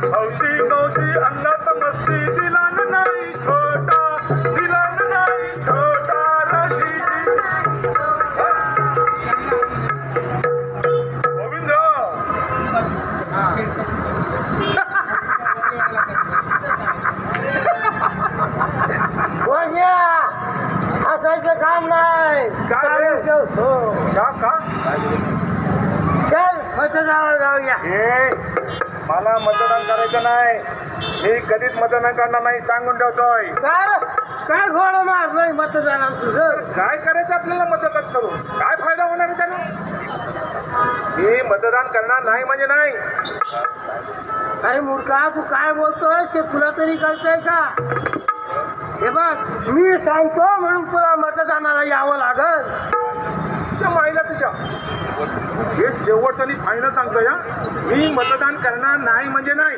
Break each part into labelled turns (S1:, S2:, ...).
S1: हौशी मौजी अन्नात मस्ती दिला न नाही छोटा दिला न नाही छोटा रशीदी गोविंद
S2: वांग्या असायचं काम नाही
S1: काय रे?
S2: चालू ठेव. हो.
S1: का का
S2: चल मतदानाला जाऊया
S1: हे मला मतदान करायचं नाही. मी कधीच मतदान करणार नाही सांगून ठेवतोय.
S2: काय घोड मारलंय मतदानाला तुझं?
S1: काय करायचं आपल्याला मतदान करून? काय फायदा होणार आहे त्याला? मी मतदान करणार नाही म्हणजे नाही.
S2: अरे मूर्खा तू काय बोलतोय? ते तुला तरी कळतंय का? हे बघ मी सांगतो म्हणून तुला मतदानाला यावं लागल.
S1: माईला तुझ्या. हे शेवटचं आणि फायनल सांगतो या मी मतदान करणार नाही म्हणजे नाही.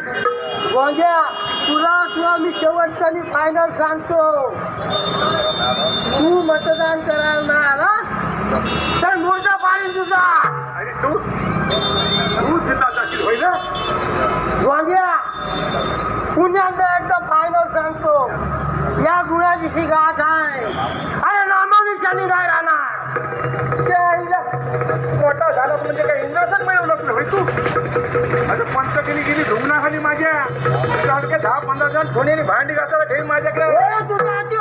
S2: गोंग्या तुला सुद्धा मी शेवटचा फायनल सांगतो. तू
S1: आता पंचगिरी गेली धुमनाखाली माझ्या. सारखे दहा पंधरा जण धोनी भांडी घासायला ठेवी माझ्याकडे.
S2: तुझा हाती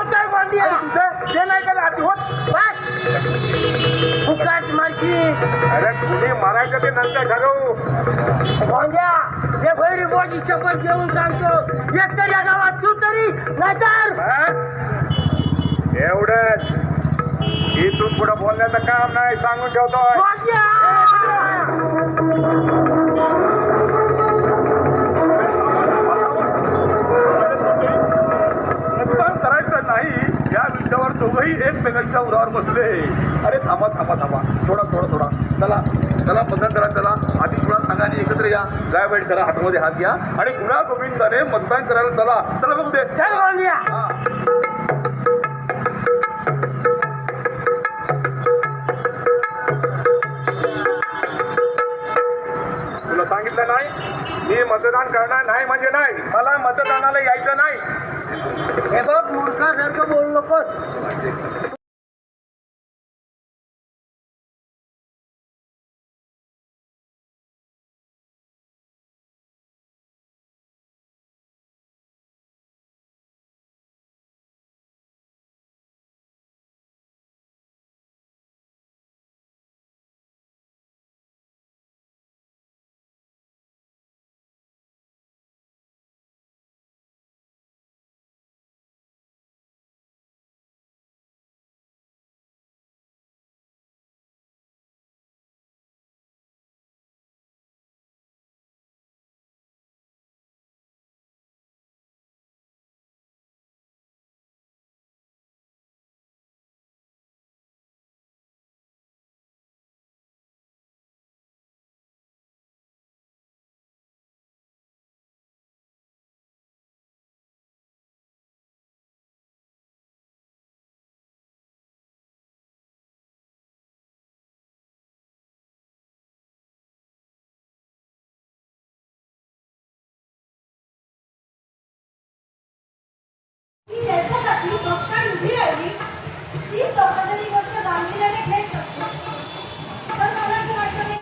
S1: आणि तुझं? ते नाही का हाती होत?
S2: बस फुकाट मारशी.
S1: अरे तुम्ही मारायचं ते नंतर ठरवू.
S2: गोंद्या हे भैरी बोजी शपथ घेऊन सांगतो. एक तर या गावात तू तरी नाहीतर
S1: बस. एवढंच. इथून पुढे बोलण्याचं काम नाही सांगून ठेवतोय. दोघंही एकमेकांच्या उरावर बसले अरे थांबा थांबा थांबा थोडा थोडा थोडा चला. चला मतदान करा चला आधी कुणा सांगा आणि एकत्र या गाय वाईट करा हातामध्ये हात घ्या आणि कुणा गोविंदाने मतदान करायला चला चला बघू दे तुला सांगितलं नाही? मी मतदान करणार नाही म्हणजे नाही. मला मतदानाला यायचं नाही.
S2: हे बघ मूर्खासारखं बोलू नकोस.